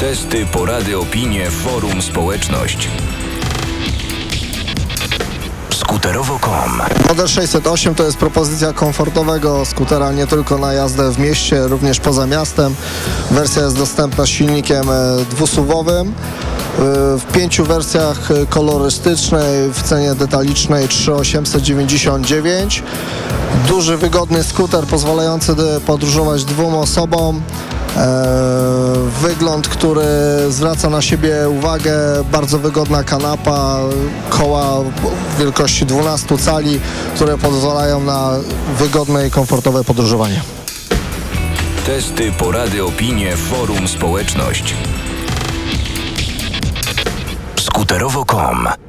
Testy, porady, opinie, forum, społeczność. Skuterowo.com Model 608 to jest propozycja komfortowego skutera nie tylko na jazdę w mieście, również poza miastem. Wersja jest dostępna z silnikiem e, dwusuwowym. e, W pięciu wersjach e, kolorystycznej, w cenie detalicznej 3899. Duży, wygodny skuter pozwalający podróżować dwóm osobom. E, Wygląd, który zwraca na siebie uwagę, bardzo wygodna kanapa, koła wielkości 12 cali, które pozwalają na wygodne i komfortowe podróżowanie. Testy, porady, opinie, forum, społeczność. Skuterowo.com